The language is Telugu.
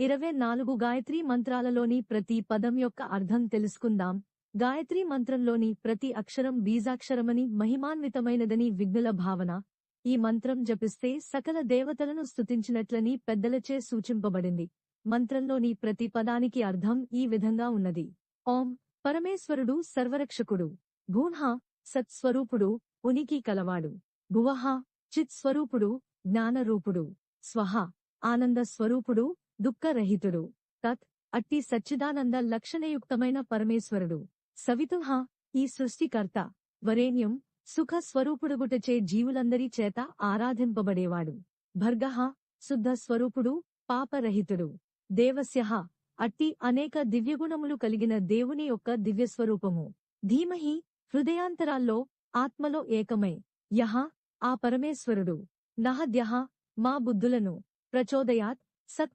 ఇరవై నాలుగు గాయత్రీ మంత్రాలలోని ప్రతి పదం యొక్క అర్థం తెలుసుకుందాం. గాయత్రీ మంత్రంలోని ప్రతి అక్షరం బీజాక్షరమని మహిమాన్వితమైనదని విఘ్నుల భావన. ఈ మంత్రం జపిస్తే సకల దేవతలను స్తుతించినట్లని పెద్దలచే సూచింపబడింది. మంత్రంలోని ప్రతి పదానికి అర్థం ఈ విధంగా ఉన్నది. ఓం పరమేశ్వరుడు సర్వరక్షకుడు. భూన్హ సత్స్వరూపుడు ఉనికి కలవాడు. భువహ చిత్ స్వరూపుడు జ్ఞానరూపుడు. స్వహ ఆనంద స్వరూపుడు దుఃఖరహితుడు. తత్ అట్టి సచ్చిదానంద లక్షణయుక్తమైన పరమేశ్వరుడు. సవితుహ ఈ సృష్టికర్త. వరేణ్యం సుఖ స్వరూపుడుగుటచే జీవులందరి చేత ఆరాధింపబడేవాడు. భర్గహ శుద్ధ స్వరూపుడు పాపరహితుడు. దేవస్యహ అట్టి అనేక దివ్యగుణములు కలిగిన దేవుని యొక్క దివ్యస్వరూపము. ధీమహి హృదయాంతరాల్లో ఆత్మలో ఏకమై. యహ ఆ పరమేశ్వరుడు. నహద్యహ మా బుద్ధులను. प्रचोदयात् सत्कर